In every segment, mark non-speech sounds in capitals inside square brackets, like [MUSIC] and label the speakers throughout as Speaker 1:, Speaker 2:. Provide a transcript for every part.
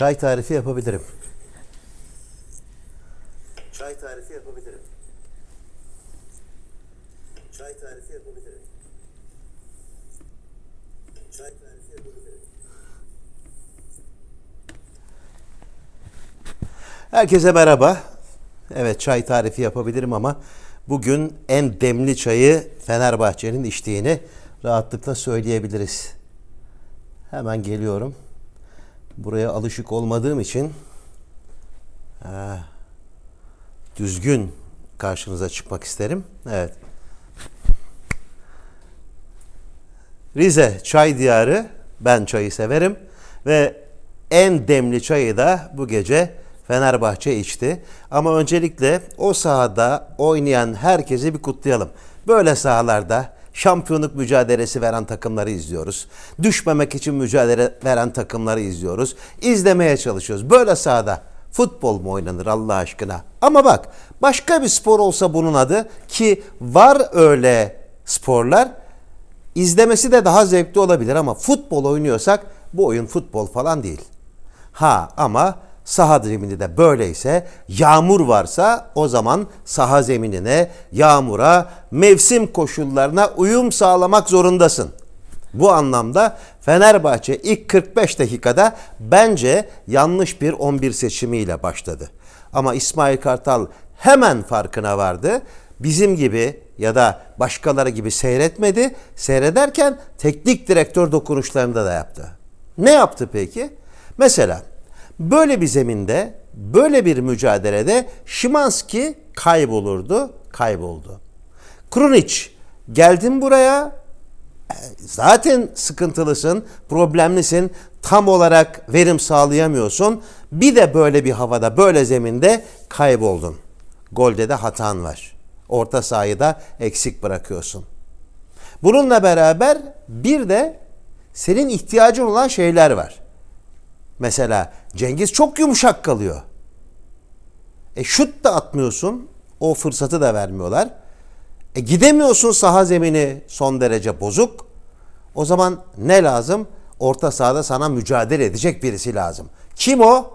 Speaker 1: Çay tarifi yapabilirim. Çay tarifi yapabilirim. Çay tarifi yapabilirim. Çay tarifi yapabilirim. Herkese merhaba. Evet çay tarifi yapabilirim ama bugün en demli çayı Fenerbahçe'nin içtiğini rahatlıkla söyleyebiliriz. Hemen geliyorum. Buraya alışık olmadığım için ha, düzgün karşınıza çıkmak isterim. Evet. Rize çay diyarı. Ben çayı severim ve en demli çayı da bu gece Fenerbahçe içti. Ama öncelikle o sahada oynayan herkesi bir kutlayalım. Böyle sahalarda şampiyonluk mücadelesi veren takımları izliyoruz. Düşmemek için mücadele veren takımları izliyoruz. İzlemeye çalışıyoruz. Böyle sahada futbol mu oynanır Allah aşkına? Ama bak başka bir spor olsa bunun adı ki var öyle sporlar izlemesi de daha zevkli olabilir ama futbol oynuyorsak bu oyun futbol falan değil. Ha ama saha zemini de böyleyse yağmur varsa o zaman saha zeminine, yağmura, mevsim koşullarına uyum sağlamak zorundasın. Bu anlamda Fenerbahçe ilk 45 dakikada bence yanlış bir 11 seçimiyle başladı. Ama İsmail Kartal hemen farkına vardı. Bizim gibi ya da başkaları gibi seyretmedi. Seyrederken teknik direktör dokunuşlarında da yaptı. Ne yaptı peki? Mesela böyle bir zeminde, böyle bir mücadelede Şimanski kaybolurdu, kayboldu. Krunic geldin buraya e, zaten sıkıntılısın, problemlisin, tam olarak verim sağlayamıyorsun. Bir de böyle bir havada, böyle zeminde kayboldun. Golde de hatan var. Orta sahayı da eksik bırakıyorsun. Bununla beraber bir de senin ihtiyacın olan şeyler var. Mesela Cengiz çok yumuşak kalıyor. E şut da atmıyorsun. O fırsatı da vermiyorlar. E gidemiyorsun saha zemini son derece bozuk. O zaman ne lazım? Orta sahada sana mücadele edecek birisi lazım. Kim o?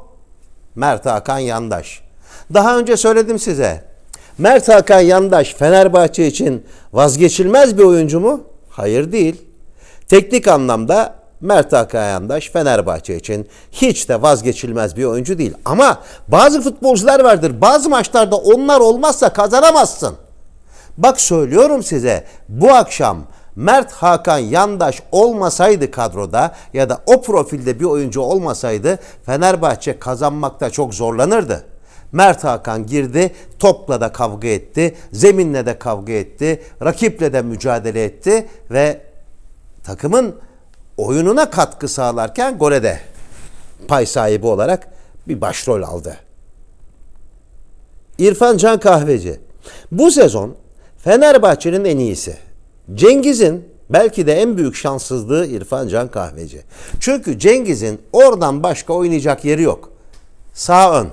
Speaker 1: Mert Hakan Yandaş. Daha önce söyledim size. Mert Hakan Yandaş Fenerbahçe için vazgeçilmez bir oyuncu mu? Hayır değil. Teknik anlamda Mert Hakan Yandaş Fenerbahçe için hiç de vazgeçilmez bir oyuncu değil. Ama bazı futbolcular vardır. Bazı maçlarda onlar olmazsa kazanamazsın. Bak söylüyorum size bu akşam Mert Hakan Yandaş olmasaydı kadroda ya da o profilde bir oyuncu olmasaydı Fenerbahçe kazanmakta çok zorlanırdı. Mert Hakan girdi, topla da kavga etti, zeminle de kavga etti, rakiple de mücadele etti ve takımın oyununa katkı sağlarken gole de pay sahibi olarak bir başrol aldı. İrfan Can Kahveci. Bu sezon Fenerbahçe'nin en iyisi. Cengiz'in belki de en büyük şanssızlığı İrfan Can Kahveci. Çünkü Cengiz'in oradan başka oynayacak yeri yok. Sağ ön.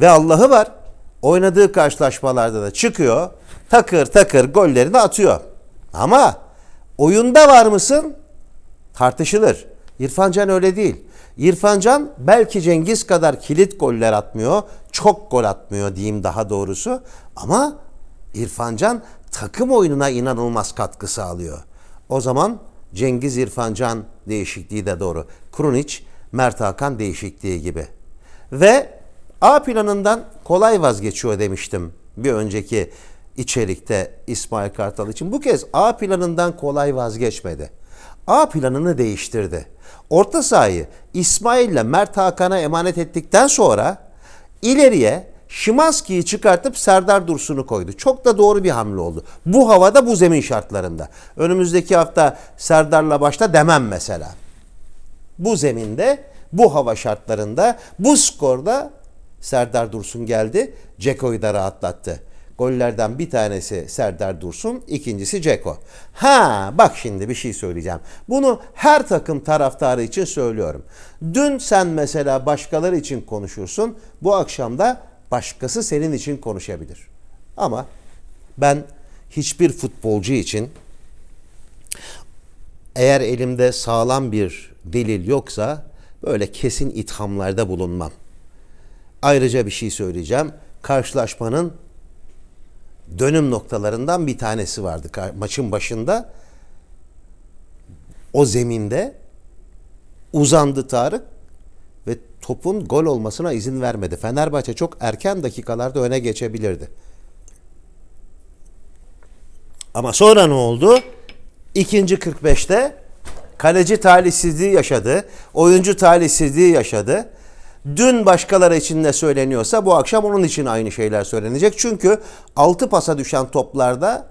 Speaker 1: Ve Allah'ı var. Oynadığı karşılaşmalarda da çıkıyor. Takır takır gollerini atıyor. Ama oyunda var mısın? Tartışılır. İrfan Can öyle değil. İrfan Can belki Cengiz kadar kilit goller atmıyor. Çok gol atmıyor diyeyim daha doğrusu. Ama İrfan Can takım oyununa inanılmaz katkı sağlıyor. O zaman Cengiz İrfan Can değişikliği de doğru. Krunic, Mert Hakan değişikliği gibi. Ve A planından kolay vazgeçiyor demiştim bir önceki içerikte İsmail Kartal için. Bu kez A planından kolay vazgeçmedi. A planını değiştirdi. Orta sahayı İsmail ile Mert Hakan'a emanet ettikten sonra ileriye Şimanski'yi çıkartıp Serdar Dursun'u koydu. Çok da doğru bir hamle oldu. Bu havada bu zemin şartlarında. Önümüzdeki hafta Serdar'la başta demem mesela. Bu zeminde, bu hava şartlarında, bu skorda Serdar Dursun geldi. Ceko'yu da rahatlattı. Gollerden bir tanesi Serdar Dursun, ikincisi Ceko. Ha bak şimdi bir şey söyleyeceğim. Bunu her takım taraftarı için söylüyorum. Dün sen mesela başkaları için konuşursun. Bu akşam da başkası senin için konuşabilir. Ama ben hiçbir futbolcu için eğer elimde sağlam bir delil yoksa böyle kesin ithamlarda bulunmam. Ayrıca bir şey söyleyeceğim. Karşılaşmanın dönüm noktalarından bir tanesi vardı maçın başında. O zeminde uzandı Tarık ve topun gol olmasına izin vermedi. Fenerbahçe çok erken dakikalarda öne geçebilirdi. Ama sonra ne oldu? İkinci 45'te kaleci talihsizliği yaşadı. Oyuncu talihsizliği yaşadı. Dün başkaları için ne söyleniyorsa bu akşam onun için aynı şeyler söylenecek. Çünkü 6 pasa düşen toplarda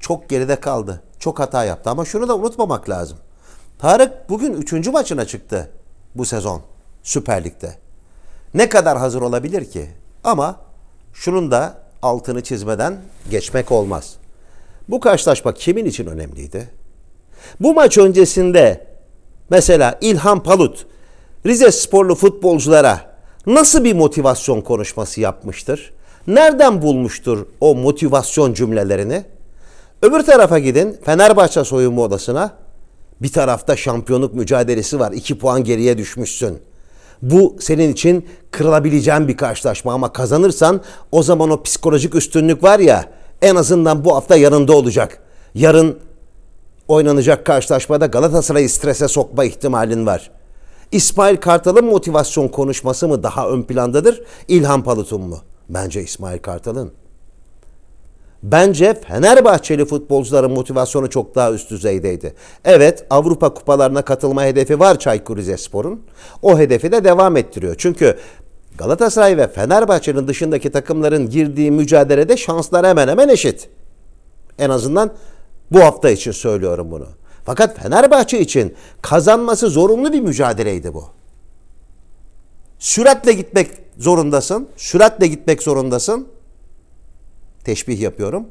Speaker 1: çok geride kaldı. Çok hata yaptı ama şunu da unutmamak lazım. Tarık bugün 3. maçına çıktı bu sezon Süper Lig'de. Ne kadar hazır olabilir ki? Ama şunun da altını çizmeden geçmek olmaz. Bu karşılaşma kimin için önemliydi? Bu maç öncesinde mesela İlhan Palut Rize sporlu futbolculara nasıl bir motivasyon konuşması yapmıştır? Nereden bulmuştur o motivasyon cümlelerini? Öbür tarafa gidin Fenerbahçe soyunma odasına. Bir tarafta şampiyonluk mücadelesi var. 2 puan geriye düşmüşsün. Bu senin için kırılabileceğin bir karşılaşma ama kazanırsan o zaman o psikolojik üstünlük var ya en azından bu hafta yanında olacak. Yarın oynanacak karşılaşmada Galatasaray'ı strese sokma ihtimalin var. İsmail Kartal'ın motivasyon konuşması mı daha ön plandadır? İlhan Palut'un mu? Bence İsmail Kartal'ın. Bence Fenerbahçeli futbolcuların motivasyonu çok daha üst düzeydeydi. Evet Avrupa kupalarına katılma hedefi var Çaykur Rizespor'un. O hedefi de devam ettiriyor. Çünkü Galatasaray ve Fenerbahçe'nin dışındaki takımların girdiği mücadelede şanslar hemen hemen eşit. En azından bu hafta için söylüyorum bunu. Fakat Fenerbahçe için kazanması zorunlu bir mücadeleydi bu. Süratle gitmek zorundasın. Süratle gitmek zorundasın. Teşbih yapıyorum.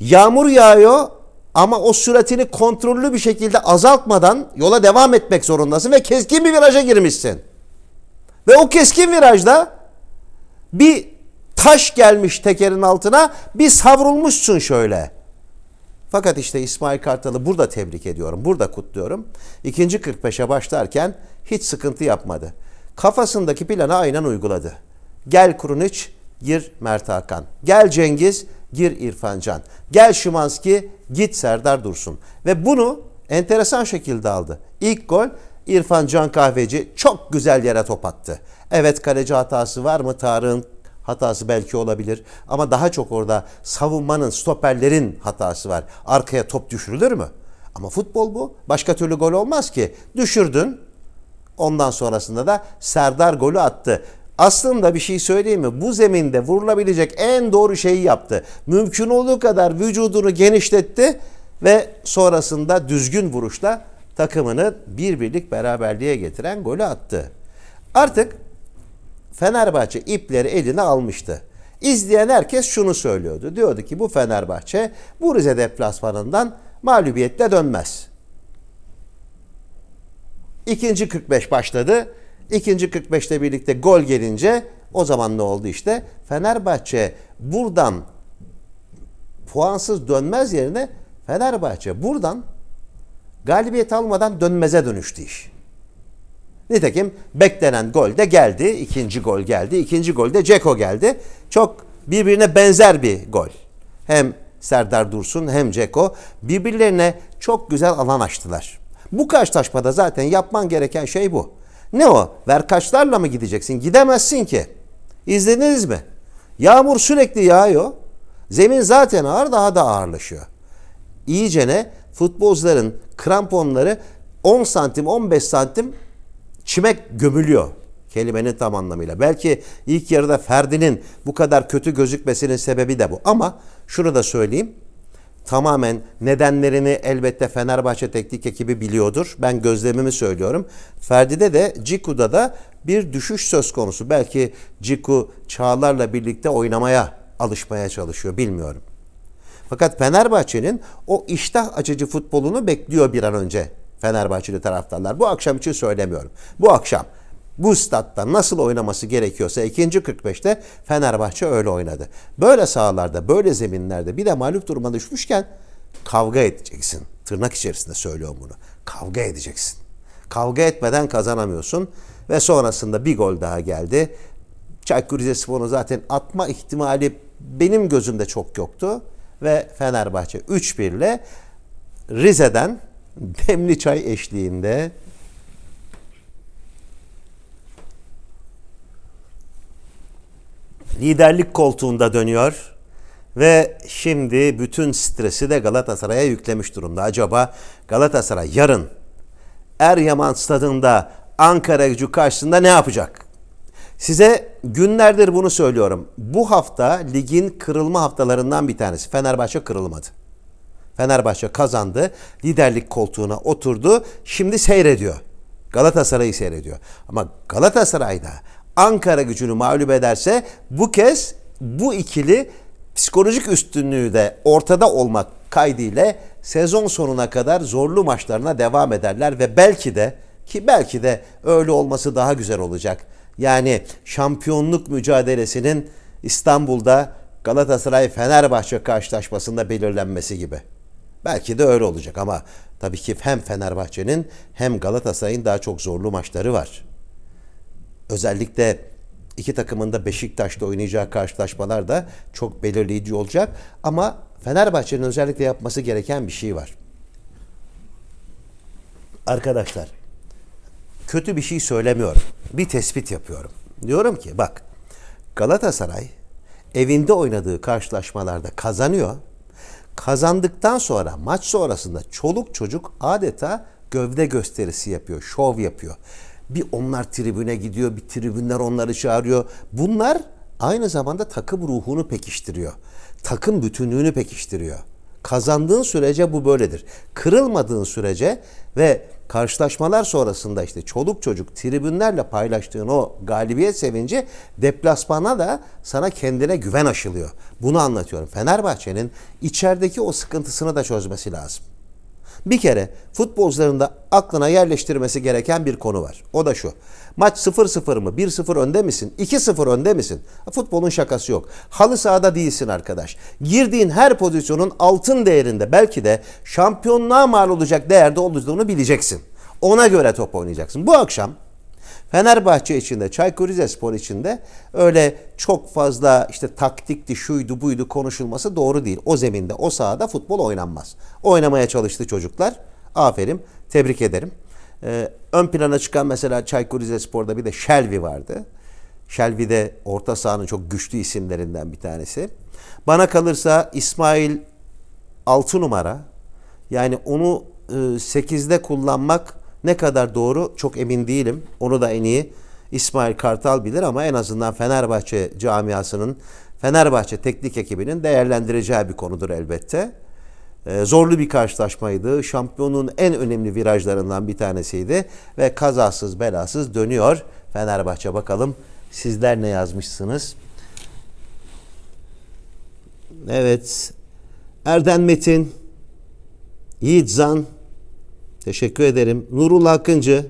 Speaker 1: Yağmur yağıyor ama o süratini kontrollü bir şekilde azaltmadan yola devam etmek zorundasın ve keskin bir viraja girmişsin. Ve o keskin virajda bir taş gelmiş tekerin altına bir savrulmuşsun şöyle. Fakat işte İsmail Kartal'ı burada tebrik ediyorum. Burada kutluyorum. İkinci 45'e başlarken hiç sıkıntı yapmadı. Kafasındaki planı aynen uyguladı. Gel Kurunic, gir Mert Hakan. Gel Cengiz, gir İrfan Can. Gel Şimanski, git Serdar Dursun. Ve bunu enteresan şekilde aldı. İlk gol İrfan Can Kahveci çok güzel yere top attı. Evet kaleci hatası var mı Tarık'ın hatası belki olabilir. Ama daha çok orada savunmanın, stoperlerin hatası var. Arkaya top düşürülür mü? Ama futbol bu. Başka türlü gol olmaz ki. Düşürdün. Ondan sonrasında da Serdar golü attı. Aslında bir şey söyleyeyim mi? Bu zeminde vurulabilecek en doğru şeyi yaptı. Mümkün olduğu kadar vücudunu genişletti ve sonrasında düzgün vuruşla takımını bir birlik beraberliğe getiren golü attı. Artık Fenerbahçe ipleri eline almıştı. İzleyen herkes şunu söylüyordu. Diyordu ki bu Fenerbahçe bu Rize deplasmanından mağlubiyetle dönmez. İkinci 45 başladı. İkinci 45'te birlikte gol gelince o zaman ne oldu işte? Fenerbahçe buradan puansız dönmez yerine Fenerbahçe buradan galibiyet almadan dönmeze dönüştü iş. Nitekim beklenen gol de geldi. İkinci gol geldi. İkinci golde Ceko geldi. Çok birbirine benzer bir gol. Hem Serdar Dursun hem Ceko birbirlerine çok güzel alan açtılar. Bu karşılaşmada zaten yapman gereken şey bu. Ne o? Verkaçlarla mı gideceksin? Gidemezsin ki. İzlediniz mi? Yağmur sürekli yağıyor. Zemin zaten ağır daha da ağırlaşıyor. İyicene futbolcuların kramponları 10 santim 15 santim çime gömülüyor kelimenin tam anlamıyla. Belki ilk yarıda Ferdi'nin bu kadar kötü gözükmesinin sebebi de bu. Ama şunu da söyleyeyim. Tamamen nedenlerini elbette Fenerbahçe teknik ekibi biliyordur. Ben gözlemimi söylüyorum. Ferdi'de de Ciku'da da bir düşüş söz konusu. Belki Ciku Çağlar'la birlikte oynamaya alışmaya çalışıyor bilmiyorum. Fakat Fenerbahçe'nin o iştah açıcı futbolunu bekliyor bir an önce Fenerbahçeli taraftarlar. Bu akşam için söylemiyorum. Bu akşam bu statta nasıl oynaması gerekiyorsa ikinci 45'te Fenerbahçe öyle oynadı. Böyle sahalarda, böyle zeminlerde bir de mağlup duruma düşmüşken kavga edeceksin. Tırnak içerisinde söylüyorum bunu. Kavga edeceksin. Kavga etmeden kazanamıyorsun. Ve sonrasında bir gol daha geldi. Çaykur Rizespor'un zaten atma ihtimali benim gözümde çok yoktu. Ve Fenerbahçe 3-1 ile Rize'den demli çay eşliğinde liderlik koltuğunda dönüyor ve şimdi bütün stresi de Galatasaray'a yüklemiş durumda. Acaba Galatasaray yarın Eryaman stadında Ankara gücü karşısında ne yapacak? Size günlerdir bunu söylüyorum. Bu hafta ligin kırılma haftalarından bir tanesi. Fenerbahçe kırılmadı. Fenerbahçe kazandı. Liderlik koltuğuna oturdu. Şimdi seyrediyor. Galatasaray'ı seyrediyor. Ama Galatasaray'da Ankara gücünü mağlup ederse bu kez bu ikili psikolojik üstünlüğü de ortada olmak kaydıyla sezon sonuna kadar zorlu maçlarına devam ederler ve belki de ki belki de öyle olması daha güzel olacak. Yani şampiyonluk mücadelesinin İstanbul'da Galatasaray Fenerbahçe karşılaşmasında belirlenmesi gibi. Belki de öyle olacak ama tabii ki hem Fenerbahçe'nin hem Galatasaray'ın daha çok zorlu maçları var. Özellikle iki takımın da Beşiktaş'ta oynayacağı karşılaşmalar da çok belirleyici olacak. Ama Fenerbahçe'nin özellikle yapması gereken bir şey var. Arkadaşlar, kötü bir şey söylemiyorum. Bir tespit yapıyorum. Diyorum ki bak Galatasaray evinde oynadığı karşılaşmalarda kazanıyor. Kazandıktan sonra maç sonrasında çoluk çocuk adeta gövde gösterisi yapıyor, şov yapıyor. Bir onlar tribüne gidiyor, bir tribünler onları çağırıyor. Bunlar aynı zamanda takım ruhunu pekiştiriyor. Takım bütünlüğünü pekiştiriyor. Kazandığın sürece bu böyledir. Kırılmadığın sürece ve karşılaşmalar sonrasında işte çoluk çocuk tribünlerle paylaştığın o galibiyet sevinci deplasmana da sana kendine güven aşılıyor. Bunu anlatıyorum. Fenerbahçe'nin içerideki o sıkıntısını da çözmesi lazım. Bir kere futbolcuların da aklına yerleştirmesi gereken bir konu var. O da şu. Maç 0-0 mı? 1-0 önde misin? 2-0 önde misin? Futbolun şakası yok. Halı sahada değilsin arkadaş. Girdiğin her pozisyonun altın değerinde belki de şampiyonluğa mal olacak değerde olduğunu bileceksin. Ona göre top oynayacaksın. Bu akşam Fenerbahçe içinde, Çaykur Rizespor içinde öyle çok fazla işte taktikti, şuydu, buydu konuşulması doğru değil. O zeminde, o sahada futbol oynanmaz. Oynamaya çalıştı çocuklar. Aferin, tebrik ederim. Ee, ön plana çıkan mesela Çaykur Rizespor'da bir de Şelvi vardı. Şelvi de orta sahanın çok güçlü isimlerinden bir tanesi. Bana kalırsa İsmail 6 numara. Yani onu e, 8'de kullanmak ne kadar doğru çok emin değilim. Onu da en iyi İsmail Kartal bilir ama en azından Fenerbahçe camiasının, Fenerbahçe teknik ekibinin değerlendireceği bir konudur elbette. Ee, zorlu bir karşılaşmaydı. Şampiyonun en önemli virajlarından bir tanesiydi ve kazasız belasız dönüyor Fenerbahçe. Bakalım sizler ne yazmışsınız? Evet. Erden Metin, Yiğit Zan, Teşekkür ederim. Nurullah Akıncı,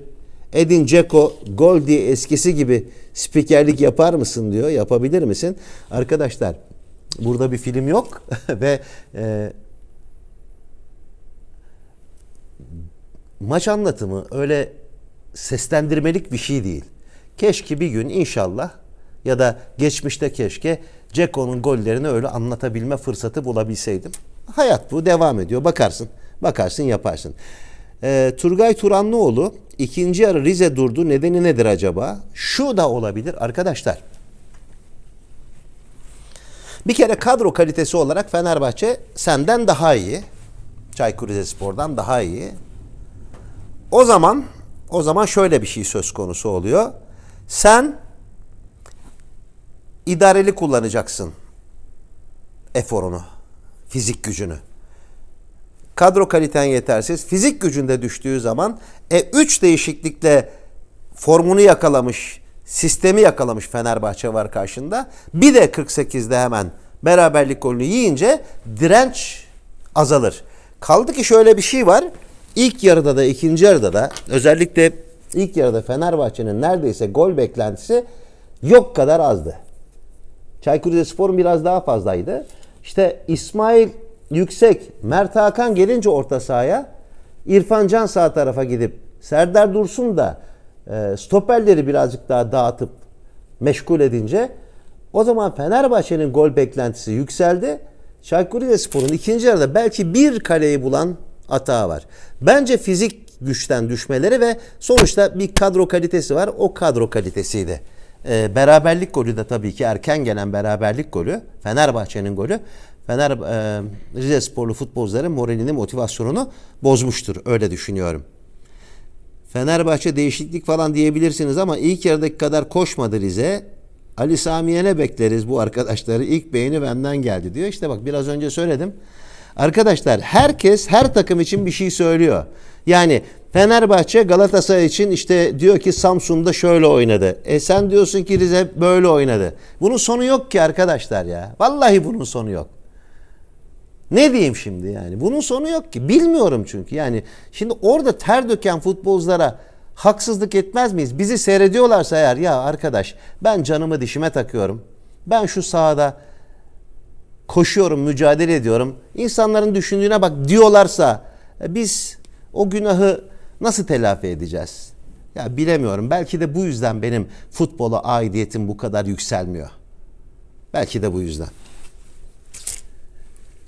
Speaker 1: Edin Ceko gol diye eskisi gibi spikerlik yapar mısın diyor. Yapabilir misin? Arkadaşlar burada bir film yok [LAUGHS] ve e, maç anlatımı öyle seslendirmelik bir şey değil. Keşke bir gün inşallah ya da geçmişte keşke Ceko'nun gollerini öyle anlatabilme fırsatı bulabilseydim. Hayat bu devam ediyor. Bakarsın, bakarsın yaparsın. E, Turgay Turanlıoğlu ikinci yarı Rize durdu. Nedeni nedir acaba? Şu da olabilir arkadaşlar. Bir kere kadro kalitesi olarak Fenerbahçe senden daha iyi. Çaykur Rizespor'dan daha iyi. O zaman o zaman şöyle bir şey söz konusu oluyor. Sen idareli kullanacaksın eforunu, fizik gücünü kadro kaliten yetersiz, fizik gücünde düştüğü zaman e 3 değişiklikle formunu yakalamış, sistemi yakalamış Fenerbahçe var karşında. Bir de 48'de hemen beraberlik golünü yiyince direnç azalır. Kaldı ki şöyle bir şey var. İlk yarıda da ikinci yarıda da özellikle ilk yarıda Fenerbahçe'nin neredeyse gol beklentisi yok kadar azdı. Çaykur Rizespor'un biraz daha fazlaydı. İşte İsmail yüksek. Mert Hakan gelince orta sahaya İrfan Can sağ tarafa gidip Serdar Dursun da e, stoperleri birazcık daha dağıtıp meşgul edince o zaman Fenerbahçe'nin gol beklentisi yükseldi. Çaykur Rizespor'un ikinci yarıda belki bir kaleyi bulan hata var. Bence fizik güçten düşmeleri ve sonuçta bir kadro kalitesi var. O kadro kalitesiydi. Ee, beraberlik golü de tabii ki erken gelen beraberlik golü. Fenerbahçe'nin golü. Fener e, Rizesporlu futbolcuların moralini, motivasyonunu bozmuştur. Öyle düşünüyorum. Fenerbahçe değişiklik falan diyebilirsiniz ama ilk yarıdaki kadar koşmadı Rize. Ali Sami'ye ne bekleriz bu arkadaşları? İlk beğeni benden geldi diyor. İşte bak biraz önce söyledim. Arkadaşlar herkes her takım için bir şey söylüyor. Yani Fenerbahçe Galatasaray için işte diyor ki Samsun'da şöyle oynadı. E sen diyorsun ki Rize böyle oynadı. Bunun sonu yok ki arkadaşlar ya. Vallahi bunun sonu yok. Ne diyeyim şimdi yani? Bunun sonu yok ki. Bilmiyorum çünkü. Yani şimdi orada ter döken futbolculara haksızlık etmez miyiz? Bizi seyrediyorlarsa eğer ya arkadaş ben canımı dişime takıyorum. Ben şu sahada koşuyorum, mücadele ediyorum. İnsanların düşündüğüne bak diyorlarsa e, biz o günahı nasıl telafi edeceğiz? Ya bilemiyorum. Belki de bu yüzden benim futbola aidiyetim bu kadar yükselmiyor. Belki de bu yüzden.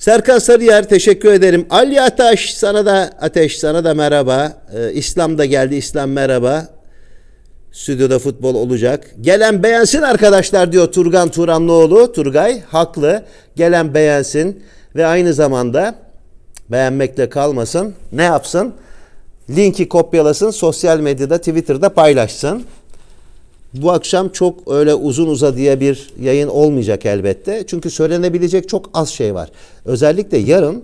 Speaker 1: Serkan Sarıyer teşekkür ederim. Ali Ataş sana da Ateş sana da merhaba. Ee, İslam da geldi. İslam merhaba. Stüdyoda futbol olacak. Gelen beğensin arkadaşlar diyor Turgan Turanlıoğlu. Turgay haklı. Gelen beğensin ve aynı zamanda beğenmekle kalmasın. Ne yapsın? Linki kopyalasın. Sosyal medyada Twitter'da paylaşsın. Bu akşam çok öyle uzun uzadıya bir yayın olmayacak elbette. Çünkü söylenebilecek çok az şey var. Özellikle yarın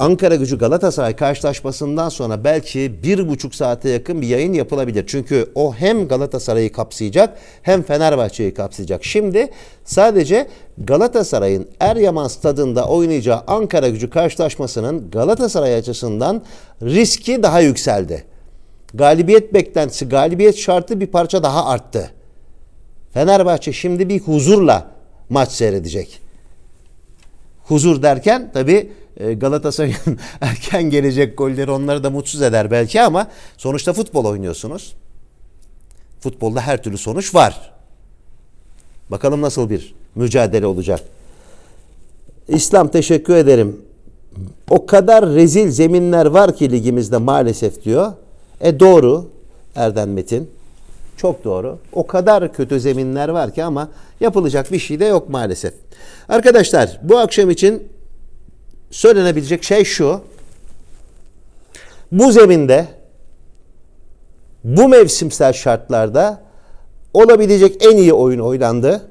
Speaker 1: Ankara gücü Galatasaray karşılaşmasından sonra belki bir buçuk saate yakın bir yayın yapılabilir. Çünkü o hem Galatasaray'ı kapsayacak hem Fenerbahçe'yi kapsayacak. Şimdi sadece Galatasaray'ın Eryaman stadında oynayacağı Ankara gücü karşılaşmasının Galatasaray açısından riski daha yükseldi. Galibiyet beklentisi, galibiyet şartı bir parça daha arttı. Fenerbahçe şimdi bir huzurla maç seyredecek. Huzur derken tabi Galatasaray'ın [LAUGHS] erken gelecek golleri onları da mutsuz eder belki ama sonuçta futbol oynuyorsunuz. Futbolda her türlü sonuç var. Bakalım nasıl bir mücadele olacak. İslam teşekkür ederim. O kadar rezil zeminler var ki ligimizde maalesef diyor. E doğru Erden Metin. Çok doğru. O kadar kötü zeminler var ki ama yapılacak bir şey de yok maalesef. Arkadaşlar bu akşam için söylenebilecek şey şu. Bu zeminde bu mevsimsel şartlarda olabilecek en iyi oyun oynandı.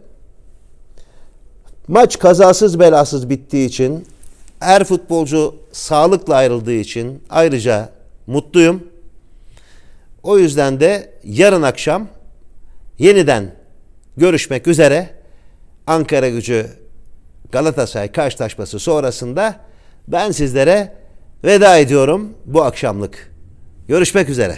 Speaker 1: Maç kazasız belasız bittiği için her futbolcu sağlıkla ayrıldığı için ayrıca mutluyum. O yüzden de yarın akşam yeniden görüşmek üzere Ankara gücü Galatasaray karşılaşması sonrasında ben sizlere veda ediyorum bu akşamlık. Görüşmek üzere.